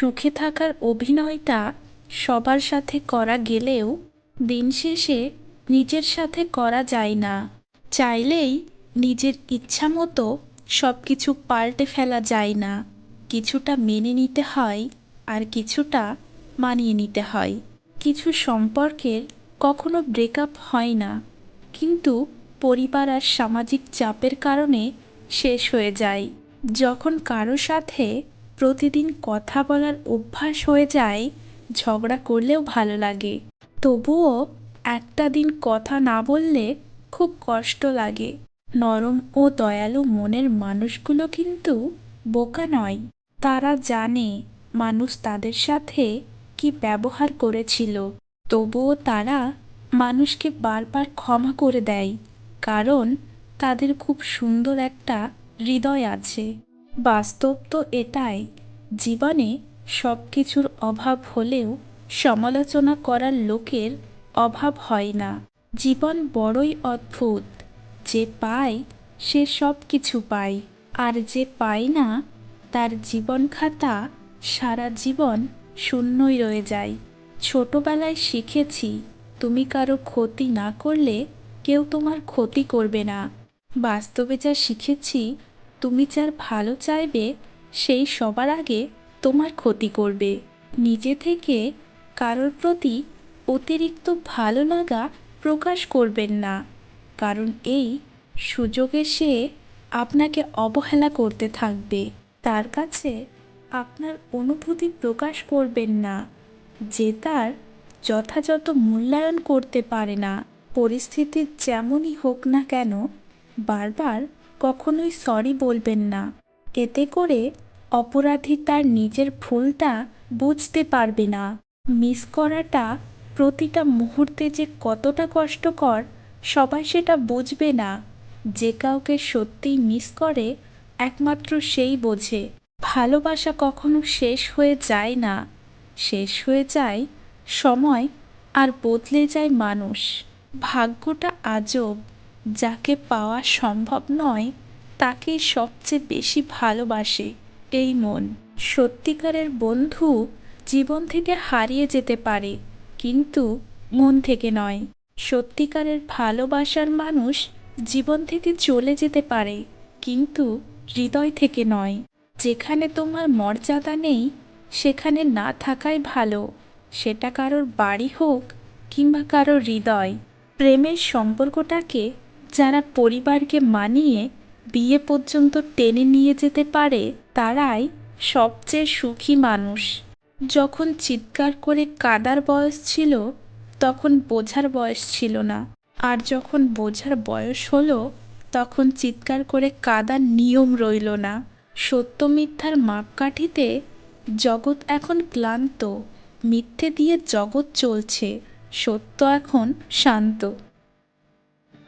সুখে থাকার অভিনয়টা সবার সাথে করা গেলেও দিন শেষে নিজের সাথে করা যায় না। চাইলেই নিজের ইচ্ছা মতো সব কিছু পাল্টে ফেলা যায় না। কিছুটা মেনে নিতে হয় আর কিছুটা মানিয়ে নিতে হয়। কিছু সম্পর্কের কখনো ব্রেকআপ হয় না, কিন্তু পরিবার আর সামাজিক চাপের কারণে শেষ হয়ে যায়। যখন কারও সাথে প্রতিদিন কথা বলার অভ্যাস হয়ে যায়, ঝগড়া করলেও ভালো লাগে। তবুও একটা দিন কথা না বললে খুব কষ্ট লাগে। নরম ও দয়ালু মনের মানুষগুলো কিন্তু বোকা নয়। তারা জানে মানুষ তাদের সাথে কি ব্যবহার করেছিল। তবুও তারা মানুষকে বারবার ক্ষমা করে দেয়, কারণ তাদের খুব সুন্দর একটা হৃদয় আছে। বাস্তব তো এটাই, জীবনে সব কিছুর অভাব হলেও সমালোচনা করার লোকের অভাব হয় না। জীবন বড়ই অদ্ভুত, যে পায় সে সব কিছু পায়, আর যে পায় না, তার জীবন খাতা সারা জীবন শূন্যই রয়ে যায়। ছোটবেলায় শিখেছি, তুমি কারও ক্ষতি না করলে কেউ তোমার ক্ষতি করবে না। বাস্তবে যা শিখেছি তুমি যার ভালো চাইবে, সেই সবার আগে তোমার ক্ষতি করবে। নিজে থেকে কারোর প্রতি অতিরিক্ত ভালো লাগা প্রকাশ করবেন না, কারণ এই সুযোগে সে আপনাকে অবহেলা করতে থাকবে। তার কাছে আপনার অনুভূতি প্রকাশ করবেন না, যে তার যথাযথ মূল্যায়ন করতে পারে না। পরিস্থিতি যেমনই হোক না কেন, বারবার কখনোই সরি বলবেন না। এতে করে অপরাধী তার নিজের ভুলটা বুঝতে পারবে না। মিস করাটা প্রতিটা মুহূর্তে যে কতটা কষ্টকর, সবাই সেটা বুঝবে না। যে কাউকে সত্যিই মিস করে, একমাত্র সেই বোঝে। ভালোবাসা কখনো শেষ হয়ে যায় না। শেষ হয়ে যায় সময় আর বদলে যায় মানুষ। ভাগ্যটা আজব। যাকে পাওয়া সম্ভব নয়, তাকেই সবচেয়ে বেশি ভালোবাসে এই মন। সত্যিকারের বন্ধু জীবন থেকে হারিয়ে যেতে পারে, কিন্তু মন থেকে নয়। সত্যিকারের ভালোবাসার মানুষ জীবন থেকে চলে যেতে পারে, কিন্তু হৃদয় থেকে নয়। যেখানে তোমার মর্যাদা নেই, সেখানে না থাকাই ভালো। সেটা কারোর বাড়ি হোক কিংবা কারোর হৃদয়। প্রেমের সম্পর্কটাকে যারা পরিবারকে মানিয়ে বিয়ে পর্যন্ত টেনে নিয়ে যেতে পারে, তারাই সবচেয়ে সুখী মানুষ। যখন চিৎকার করে কাদার বয়স ছিল, তখন বোঝার বয়স ছিল না। আর যখন বোঝার বয়স হলো, তখন চিৎকার করে কাদার নিয়ম রইল না। সত্য মিথ্যার মাপকাঠিতে জগৎ এখন ক্লান্ত, মিথ্যে দিয়ে জগৎ চলছে, সত্য এখন শান্ত।